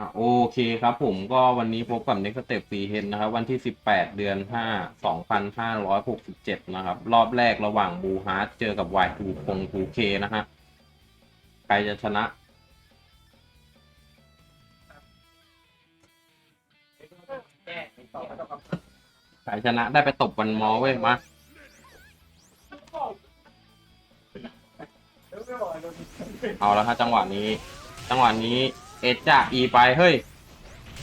อะโอเคครับผมก็วันนี้พบกับ Next Step 4 h นะครับ วันที่ 18 เดือน 5 2567 นะครับ รอบแรกระหว่างบูฮาร์ดเจอกับ Y2 คง 2K นะฮะใครจะชนะ ใครชนะได้ไปตบวันมอเว้ยมาเอาแล้วฮะจังหวะนี้ จังหวะนี้ เอจ่าอีไปเฮ้ย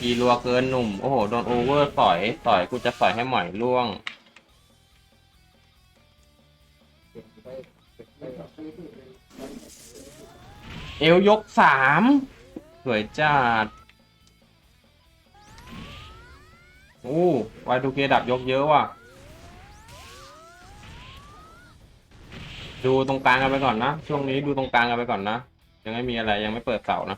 อีรัวเกินหนุ่ม โอ้โห โดนโอเวอร์ต่อยต่อยกูจะต่อยให้หมอยล่วง เอวยกสามสวยจัดโอ้วายทูเคดับยกเยอะว่ะ ดูตรงกลางกันไปก่อนนะ ช่วงนี้ดูตรงกลางกันไปก่อนนะ ยังไม่มีอะไรยังไม่เปิดเสานะ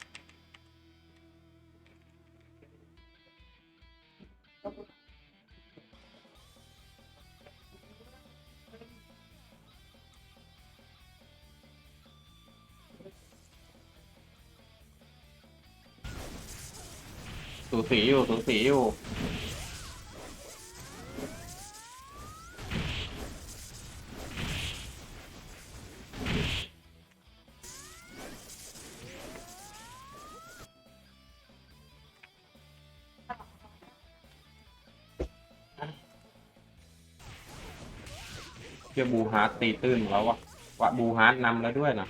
สูสีอยู่สูสีอยู่เชื่อบูฮาร์ดตีตื้นแล้ววะวะบูฮาร์ดนำแล้วด้วยนะ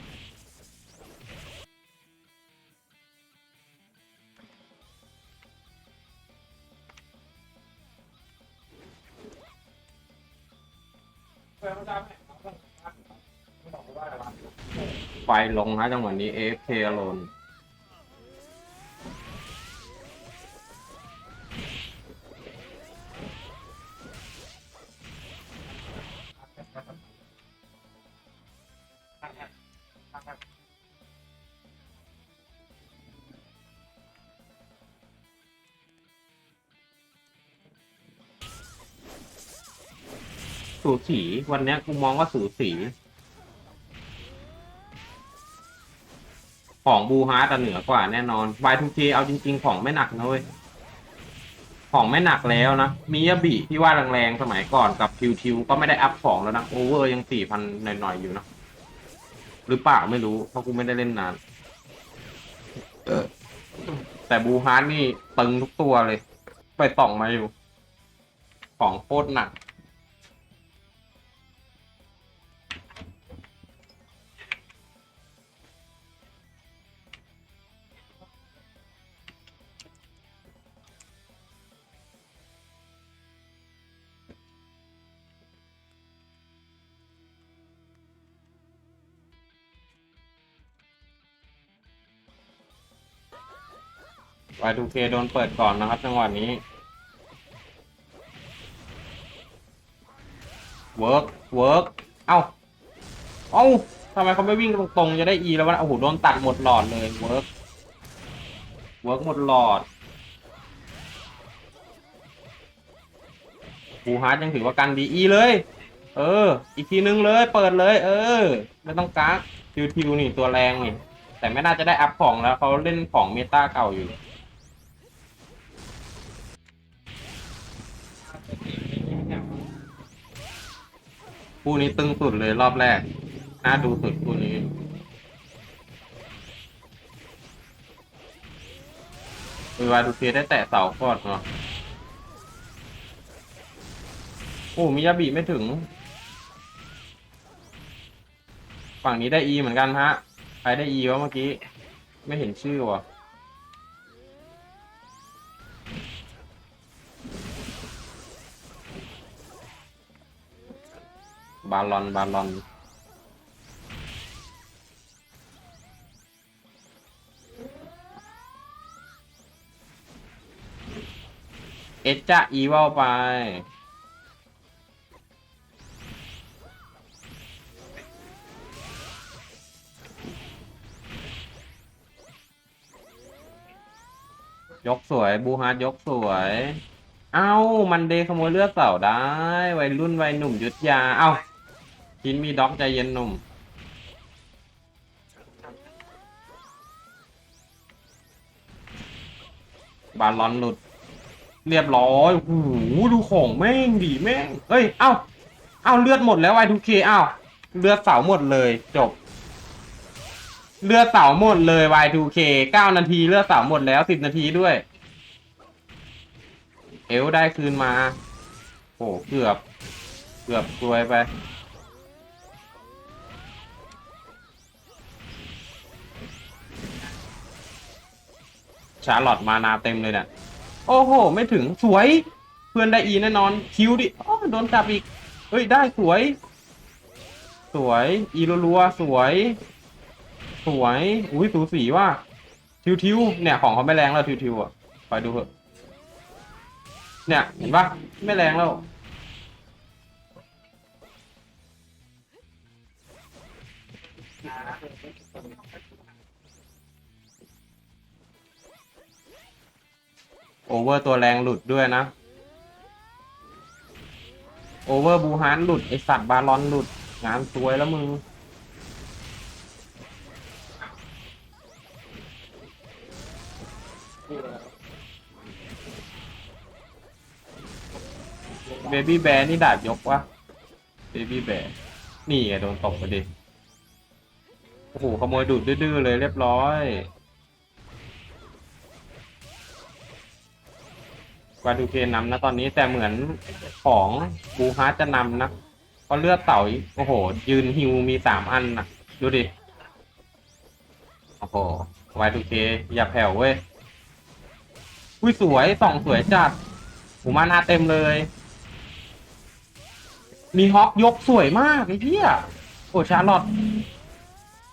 ลงฮะจังหวะนี้ AFK อลนสูสี วันนี้กูมองว่าสูสี ของบูฮาร์ดอะเหนือกว่าแน่นอน Y2K เอาจริง ๆ ของไม่หนักนะเว้ย ของไม่หนักแล้วนะ มียาบิที่ว่าแรงๆ สมัยก่อนกับทิวทิวก็ไม่ได้อัพของแล้วนะโอเวอร์ยังสี่พันหน่อยๆ อยู่นะ หรือเปล่าไม่รู้ เพราะกูไม่ได้เล่นนานเออแต่บูฮาร์ดนี่ตึงทุกตัวเลย ไปส่องมาอยู่ ของโคตรหนัก Y2K โดนเปิดก่อนนะครับจังหวะนี้เวิร์กเวิร์กเอ้า เอ้าทำไมเขาไม่วิ่งตรงๆ จะได้ E แล้ววะโอ้โหโดนตัดหมดหลอดเลยเวิร์กเวิร์กหมดหลอดบูฮาร์ดยังถือว่ากันดี E เลย เออ อีกทีนึงเลย เปิดเลย เออ ไม่ต้องกักทิวทิวนี่ตัวแรงนี่ แต่ไม่น่าจะได้อัพของแล้วเขาเล่นของเมตาเก่าอยู่ คู่นี้ตึงสุดเลยรอบแรก น่าดูสุดคู่นี้วีวาดูเซียได้แตะเสาก่อนเนาะโอ้มิยาบิไม่ถึง ฝั่งนี้ได้ E เหมือนกันฮะ ใครได้ E วะเมื่อกี้ ไม่เห็นชื่อว่ะ บาลอนบาลอนเอจ้าอีวอลไป ยกสวย บูฮาร์ยกสวย เอ้า มันเดขโมยเลือดเสาได้ วัยรุ่นวัยหนุ่มยุทธยา เอ้า กินมีด็อกใจเย็นหนุ่ม บาลอนหลุด เรียบร้อยโอ้โหดูของแม่งดีแม่ง เอ้ย เอ้า เอ้าเลือดหมดแล้วไอทูเคเอ้า เลือดเสาหมดเลยจบ เลือดเสาหมดเลย Y2K 9 นาทีเลือดเสาหมดแล้ว 10 นาทีด้วย เอลได้คืนมา โอ้เกือบ เกือบซวยไป ชาร์ลอตมานาเต็มเลยเนี่ยโอ้โห ไม่ถึงสวย เพื่อนได้อีแน่นอน คิวดิอ๋อโดนจับอีก เฮ้ย ได้สวย สวย อีรัวๆสวย สวย อุ้ยสูสีว่า ทิวทิวๆเนี่ย ของเขาไม่แรงแล้วทิวทิวๆอะ ไปดูเถอะ เนี่ย เห็นปะไม่แรงแล้ว โอเวอร์ตัวแรงหลุดด้วยนะ โอเวอร์บูฮานหลุด ไอสัตว์บาลอนหลุด งานสวยแล้วมึง เบบี้แบร์นี่ดาบยกวะ เบบี้แบร์นี่ไงโดนตบไปดิ โอ้โหขโมยดูดดื้อเลยเรียบร้อย วาดูเคนำนะตอนนี้แต่เหมือนของบูฮาร์จะนำนะเพราะเลือดเต่าอีกโอ้โห ยืนฮิวมีสามอันนะดูดิ โอ้โหวาดูเคอย่าแผ่วเว้ยอุ้ยสวยส่องสวยจัดหูมานาเต็มเลย มีฮอกยกสวยมากไอ้เหี้ยโอ้ชาร์ลอต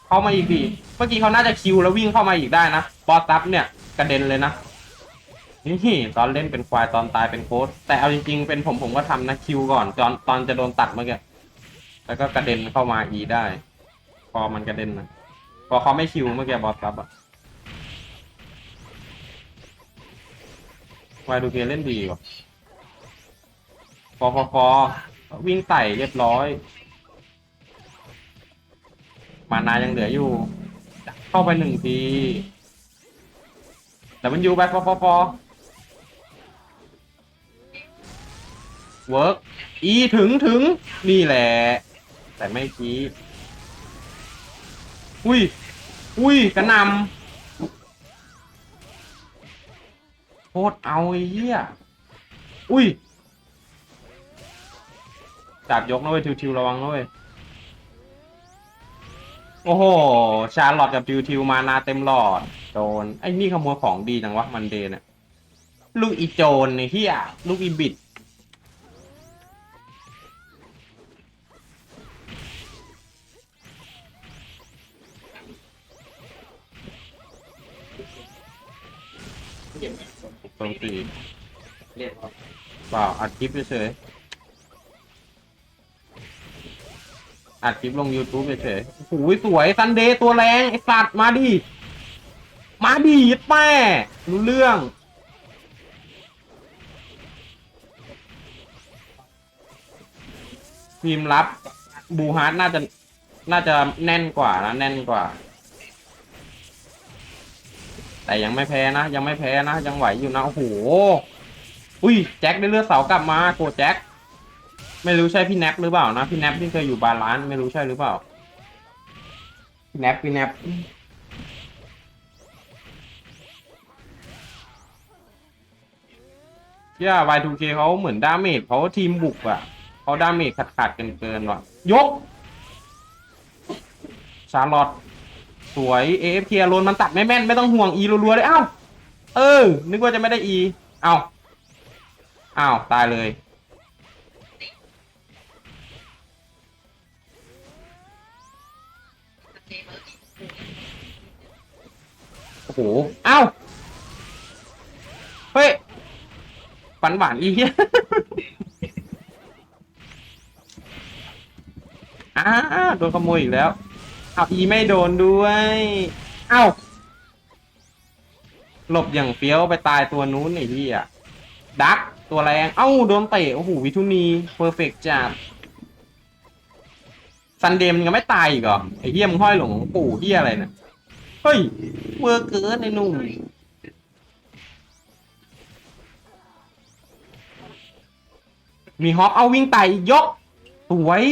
เข้ามาอีกดิเมื่อกี้เขาน่าจะคิวแล้ววิ่งเข้ามาอีกได้นะบอสซับเนี่ยกระเด็นเลยนะ นี่ตอนเล่นเป็นควายตอนตายเป็นโค้ดแต่เอาจริงๆ เป็นผมผมก็ทำนะคิวก่อนตอนตอนจะโดนตัดเมื่อกี้แล้วก็กระเด็นเข้ามาอีได้ พอมันกระเด็นนะพอเขาไม่คิวเมื่อกี้บอสซับอะควายดูเกเล่นดีว่ะฟอฟอฟอวิ่งไต่เรียบร้อย มานายังเหลืออยู่ เข้าไปหนึ่งทีแต่มันอยู่ไปฟอฟอฟอ เวิร์กอีถึงถึงนี่แหละ แต่ไม่กี้อุ้ย อุ้ยกระนำโคตรเอาไอ้เหี้ย อุ้ยจับยกนะเว้ยทิวๆระวังนะเว้ยโอ้โห ชาร์ลอตกับทิวทิวมานาเต็มหลอด โจนไอ้นี่ขโมยของดีจังวะมันเดนเนี่ยลูกอีโจนไอ้เฮียลูกอีบิด ตรงตีเรียกว่เปล่าอัดคลิปเฉยอัดคลิปลง YouTube เฉยๆโอ้โหสวยซันเดย์ตัวแรง ไอ้สัตว์มาดิ มาดิยัดแม่รู้เรื่อง ทีมรับ บูฮาร์ดน่าจะ น่าจะแน่นกว่านะ แน่นกว่า แต่ยังไม่แพ้นะ ยังไม่แพ้นะ ยังไหวอยู่นะโอ้โหอุ้ยแจ็คได้เลือดเสากลับมาโกแจ็คไม่รู้ใช่พี่แนปหรือเปล่านะพี่แนปที่เคยอยู่บาลานไม่รู้ใช่หรือเปล่าพี่แนปพี่แนปย่า Y2K เขาเหมือนดาเมจเขาทีมบุกอะเขาดาเมจขาดขาดเกินเกินว่ะ ยก ชาร์ลอต สวย AFK โลนมันตัดไม่แม่นไม่ต้องห่วง E รัวๆเลยเอ้าเออ นึกว่าจะไม่ได้ E เอ้าอ้าวตายเลยโอ้โหเอ้าเฮ้ยฝันหวานอีเหี้ยอ้าโดนขโมยอีกแล้ว เอาอีไม่โดนด้วย เอ้า หลบอย่างเฟี้ยวไปตายตัวนู้นไอ้ที่อะดักตัวแรง เอ้า โดนเตะ โอ้โห วิทุนีเพอร์เฟกจัดซันเดมยังไม่ตายอีกเหรอ ไอ้เฮียมึงห้อยหลงปู่เฮียอะไรเนี่ยเฮ้ยเวอร์เกินไอ้หนุ่มมีฮอปเอาวิ่งไต่ยกสวย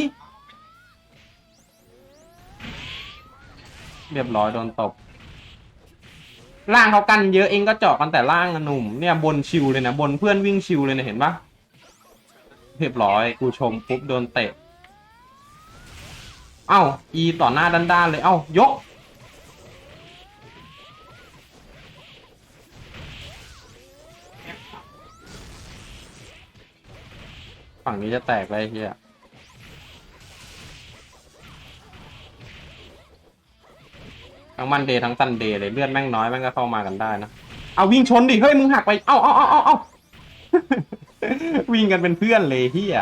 เรียบร้อยโดนตบล่างเขากันเยอะเองก็เจาะกันแต่ล่างนะหนุ่มเนี่ยบนชิวเลยนะบนเพื่อนวิ่งชิวเลยนะเห็นปะเรียบร้อยกูชมปุ๊บโดนเตะ เอ้าอีต่อหน้าด้านๆเลยเอ้ายก ฝั่งนี้จะแตกเลยไอ้เฮีย ทั้งมันเดย์ทั้งซันเดย์เลยเลือดแม่งน้อยแม่งก็เข้ามากันได้นะเอาวิ่งชนดิเฮ้ยมึงหักไปเอ้าเอ้าเอ้าเอ้าเอ้าวิ่งกันเป็นเพื่อนเลยเฮีย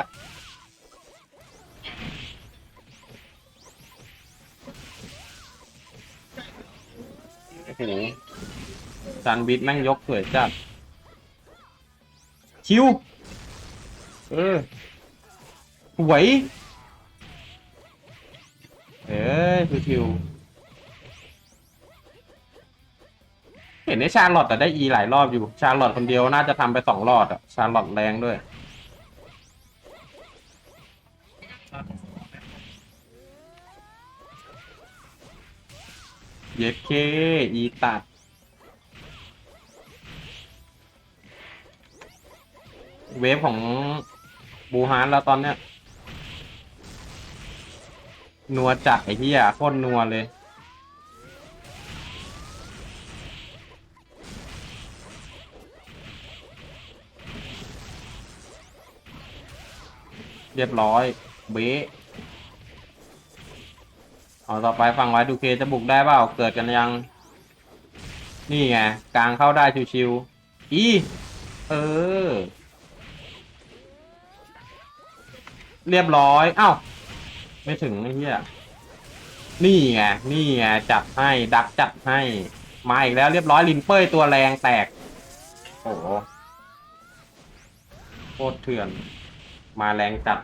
โอ้โหจานบิดแม่งยกสวยจัดคิวเออหวยเอ้ยคือคิว เห็นไอ้ชาร์ลอตแต่ได้อีหลายรอบอยู่ ชาร์ลอตคนเดียวน่าจะทำไปสองรอดอะ ชาร์ลอตแรงด้วย เย็บเคอีตัด เวฟของบูฮานแล้วตอนเนี้ย นัวจัดไอ้เหี้ยโคตรนัวเลย เรียบร้อย เบะเอาต่อไปฝั่งไว้ดูเคจะบุกได้เปล่า เกิดกันยัง นี่ไง กลางเข้าได้ชิวๆ อี เออ เรียบร้อย เอ้า ไม่ถึงไอ้เหี้ยนี่ไง นี่ไง จัดให้ ดักจัดให้ มาอีกแล้วเรียบร้อยลินเป้ยตัวแรงแตก โอ้โหโคตรเถื่อน มาแรงจัด